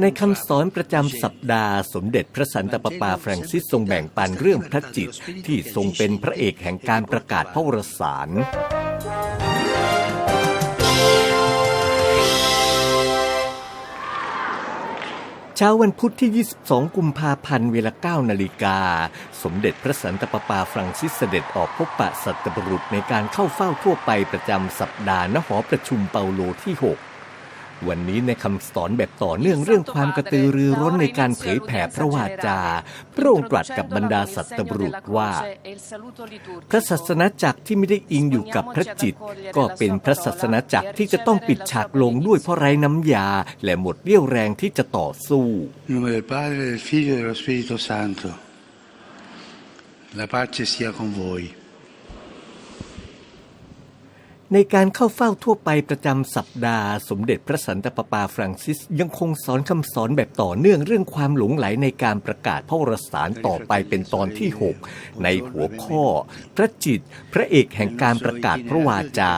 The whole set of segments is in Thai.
ในคำสอนประจำสัปดาห์ สมเด็จพระสันตะปาปาฟรังซิสทรงแบ่งปันเรื่องพระจิต ที่ทรงเป็นพระเอกแห่งการประกาศพระวรสาร เช้าวันพุธที่ 22 กุมภาพันธ์เวลา 9 นาฬิกา สมเด็จพระสันตะปาปาฟรังซิสเสด็จออกพบปะสัตบุรุษในการเข้าเฝ้าทั่วไปประจำสัปดาห์ณหอประชุมเปาโลที่ 6 วันนี้ในคำสอนแบบต่อเนื่องเรื่องความกระตือรือร้นในการเผยแผ่พระวาจา พระองค์ตรัสกับบรรดาสัตบุรุษว่า พระศาสนาจักรที่ไม่ได้อิงอยู่กับพระจิต ก็เป็นพระศาสนาจักรที่จะต้องปิดฉากลงด้วยเพราะไร้น้ำยา และหมดเรี่ยวแรงที่จะต่อสู้ In nome del Padre, del Figlio e dello Spirito Santo. La pace sia con voi. ในการเข้าเฝ้าทั่วไปประจำสัปดาห์ สมเด็จพระสันตะปาปาฟรังซิสยังคงสอนคำสอนแบบต่อเนื่องเรื่องความหลงไหลในการประกาศพระวรสารต่อไปเป็นตอนที่ 6 ในหัวข้อ พระจิต พระเอกแห่งการประกาศพระวาจา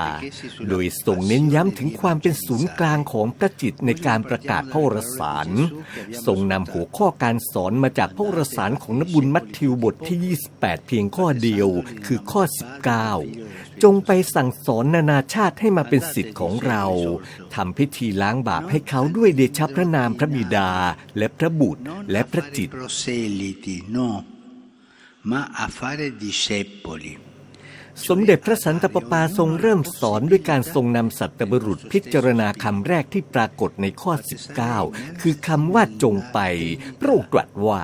โดยทรงเน้นย้ำถึงความเป็นศูนย์กลางของพระจิตในการประกาศพระวรสารทรงนำหัวข้อการสอนมาจากพระวรสารของนบุญมัทธิวบทที่ 28 เพียงข้อเดียว คือข้อ 19 จงไปสั่งสอนนานาชาติให้มาเป็นสิทธิ์ของเราทำพิธีล้างบาปให้เขาด้วยเดชะพระนามพระบิดา และพระบุตรและพระจิต Proseliti, no, ma a fare discepoli. สมเด็จพระสันตะปาปาทรงเริ่มสอนด้วยการทรงนำสัตบุรุษพิจารณาคำแรกที่ปรากฏในข้อ 19 คือคำว่าจงไปพระองค์ตรัสว่า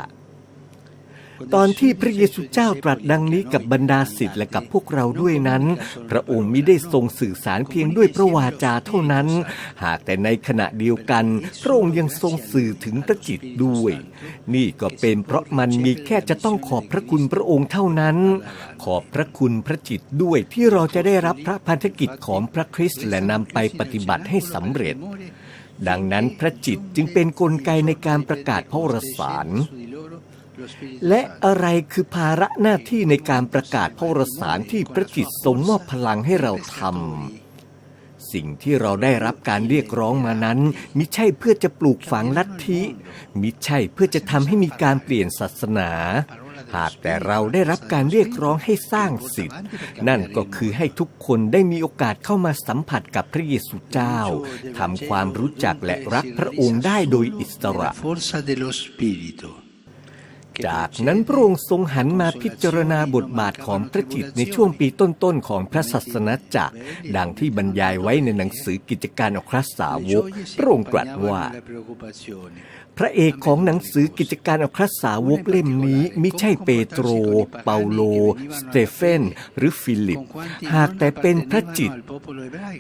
ตอนที่พระเยซูเจ้าตรัสดังนี้กับบรรดาศิษย์และกับพวกเราด้วยนั้น พระองค์มิได้ทรงสื่อสารเพียงด้วยพระวาจาเท่านั้น หากแต่ในขณะเดียวกัน พระองค์ยังทรงสื่อถึงพระจิตด้วย นี่ก็เป็นเพราะมันมีแค่จะต้องขอบพระคุณพระองค์เท่านั้น ขอบพระคุณพระจิตด้วยที่เราจะได้รับพระพันธกิจของพระคริสต์และนำไปปฏิบัติให้สำเร็จ ดังนั้นพระจิตจึงเป็นนกลไกในการประกาศพระวรสาร และอะไรคือภาระหน้าที่ในการประกาศพระวรสารที่พระจิตทรงมอบพลังให้เราทำสิ่งที่เราได้รับการเรียกร้องมานั้น มิใช่เพื่อจะปลูกฝังลัทธิ มิใช่เพื่อจะทำให้มีการเปลี่ยนศาสนาหากแต่เราได้รับการเรียกร้องให้สร้างสิทธิ์ นั่นก็คือให้ทุกคนได้มีโอกาสเข้ามาสัมผัสกับพระเยซูเจ้าทำความรู้จักและรักพระองค์ได้โดยอิสระ La forza dello Spirito. จากนั้นพระองค์ทรงหันมาพิจารณาบทบาทของพระจิตในช่วงปีต้นๆของพระศาสนาจักร ดังที่บรรยายไว้ในหนังสือกิจการอัครสาวกพระองค์ตรัสว่า พระเอกของหนังสือกิจการอัครสาวกเล่มนี้มิใช่เปโตร เปาโล สเตเฟน หรือฟิลิป หากแต่เป็นพระจิต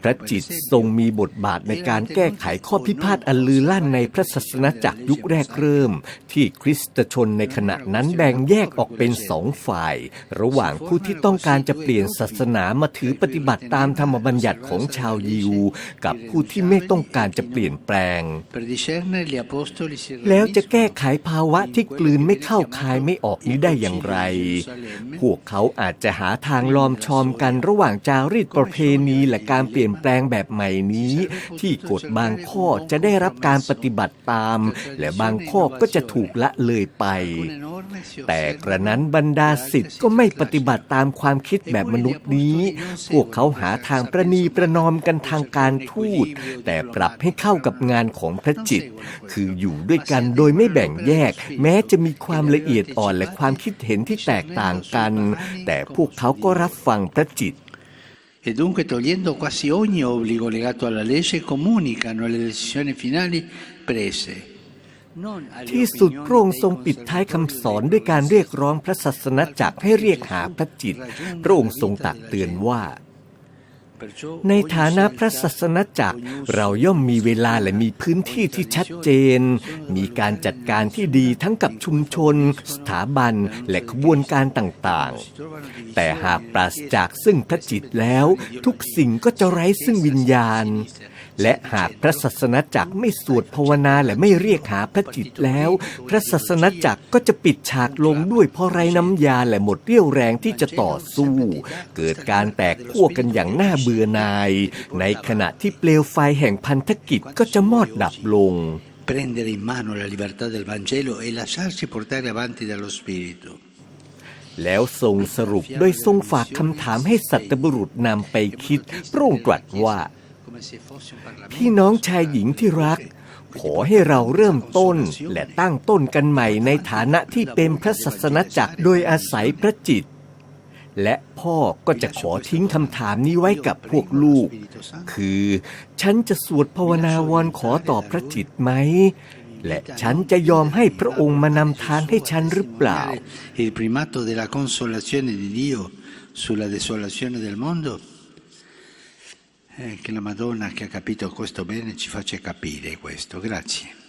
พระจิตทรงมีบทบาทในการแก้ไขข้อพิพาทอันลือลั่นในพระศาสนาจักรยุคแรกเริ่ม ที่คริสตชนในขณะนั้นแบ่งแยกออกเป็นสองฝ่าย ระหว่างผู้ที่ต้องการจะเปลี่ยนศาสนามาถือปฏิบัติตามธรรมบัญญัติของชาวยิว กับผู้ที่ไม่ต้องการจะเปลี่ยนแปลง แล้วจะแก้ไขภาวะที่กลืนไม่เข้าคายไม่ออกนี้ได้อย่างไร พวกเขาอาจจะหาทางลอมชอมกันระหว่างจารีตประเพณีและการเปลี่ยนแปลงแบบใหม่นี้ ที่กฎบางข้อจะได้รับการปฏิบัติตาม และบางข้อก็จะถูกละเลยไป แต่กระนั้นบรรดาสิทธิ์ก็ไม่ปฏิบัติตามความคิดแบบมนุษย์นี้ พวกเขาหาทางประนีประนอมกันทางการทูต แต่ปรับให้เข้ากับงานของพระจิต คืออยู่ด้วยกันโดยไม่แบ่งแยก แม้จะมีความละเอียดอ่อนและความคิดเห็นที่แตกต่างกัน แต่พวกเขาก็รับฟังพระจิต E dunque togliendo quasi ogni obbligo legato alla legge comunicano le decisioni finali prese. Non agli ที่สุดพระองค์ทรงปิดท้ายคำสอนด้วยการเรียกร้องพระศาสนาจักรให้เรียกหาพระจิต พระองค์ทรงตักเตือนว่า Perciò ในฐานะพระศาสนาจักร เราย่อมมีเวลาและมีพื้นที่ที่ชัดเจน มีการจัดการที่ดีทั้งกับชุมชน สถาบันและขบวนการต่างๆ แต่หากปราศจากซึ่งพระจิตแล้ว ทุกสิ่งก็จะไร้ซึ่งวิญญาณ และหากพระศาสนาจักรไม่สวดภาวนาและไม่เรียกหาพระจิตแล้ว พระศาสนาจักรก็จะปิดฉากลงด้วยเพราะไร้น้ำยาและหมดเรี่ยวแรงที่จะต่อสู้ เกิดการแตกขั้วกันอย่างน่าเบื่อหน่าย ในขณะที่เปลวไฟแห่งพันธกิจก็จะมอดดับลง prendere in mano la libertà del Vangelo e lasciarci portare avanti dallo Spirito. แล้วทรงสรุปโดยทรงฝากคำถามให้สัตบุรุษนำไปคิดพระองค์ตรัสว่า พี่น้องชายหญิงที่รัก ขอให้เราเริ่มต้นและตั้งต้นกันใหม่ในฐานะที่เป็นพระศาสนาจักรโดยอาศัยพระจิต และพ่อก็จะขอทิ้งคำถามนี้ไว้กับพวกลูก คือฉันจะสวดภาวนาวอนขอต่อพระจิตไหมและฉันจะยอมให้พระองค์มานำทางให้ฉันหรือเปล่า il primato della consolazione di Dio sulla desolazione del mondo? Eh, che la Madonna che ha capito questo bene ci faccia capire questo. Grazie.